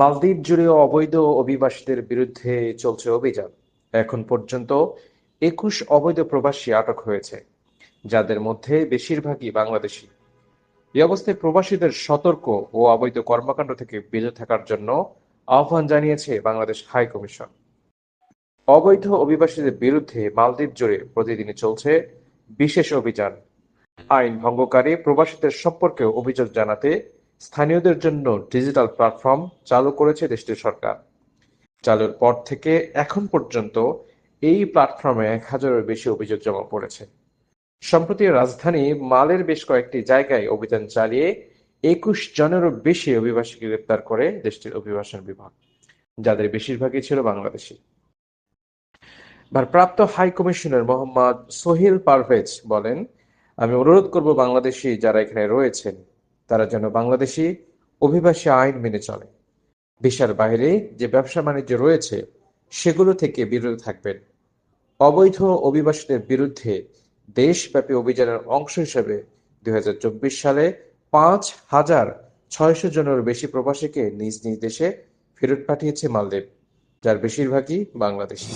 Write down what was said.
মালদ্বীপ জুড়ে অবৈধ অভিবাসীদের বিরুদ্ধে চলছে অভিযান। এখন পর্যন্ত একুশ অবৈধ প্রবাসী আটক হয়েছে, যাদের মধ্যে বেশিরভাগই বাংলাদেশি। এই অবস্থায় প্রবাসীদের সতর্ক ও অবৈধ কর্মকাণ্ড থেকে বিরত থাকার জন্য আহ্বান জানিয়েছে বাংলাদেশ হাই কমিশন। অবৈধ অভিবাসীদের বিরুদ্ধে মালদ্বীপ জুড়ে প্রতিদিনই চলছে বিশেষ অভিযান। আইন ভঙ্গকারী প্রবাসীদের সম্পর্কে অভিযোগ জানাতে স্থানীয়দের জন্য ডিজিটাল প্ল্যাটফর্ম চালু করেছে দেশটির সরকার। চালুর পর থেকে এখন পর্যন্ত এই প্ল্যাটফর্মে এক হাজারের বেশি অভিযোগ জমা পড়েছে। সম্প্রতি রাজধানী মালের বেশ কয়েকটি জায়গায় অভিযান চালিয়ে একুশ জনেরও বেশি অভিবাসীকে গ্রেপ্তার করে দেশটির অভিবাসন বিভাগ, যাদের বেশিরভাগই ছিল বাংলাদেশি। ভারপ্রাপ্ত হাই কমিশনার মোহাম্মদ সোহেল পারভেজ বলেন, আমি অনুরোধ করব বাংলাদেশি যারা এখানে রয়েছেন তারা যেন বাংলাদেশি অভিবাসী আইন মেনে চলে। দেশের বাইরে যে ব্যবসা বাণিজ্য রয়েছে, সেগুলো থেকে বিরত থাকবেন। অবৈধ অভিবাসীদের বিরুদ্ধে দেশব্যাপী অভিযানের অংশ হিসেবে দুই হাজার চব্বিশ সালে পাঁচ হাজার ছয়শো জনের বেশি প্রবাসীকে নিজ নিজ দেশে ফেরত পাঠিয়েছে মালদ্বীপ, যার বেশিরভাগই বাংলাদেশি।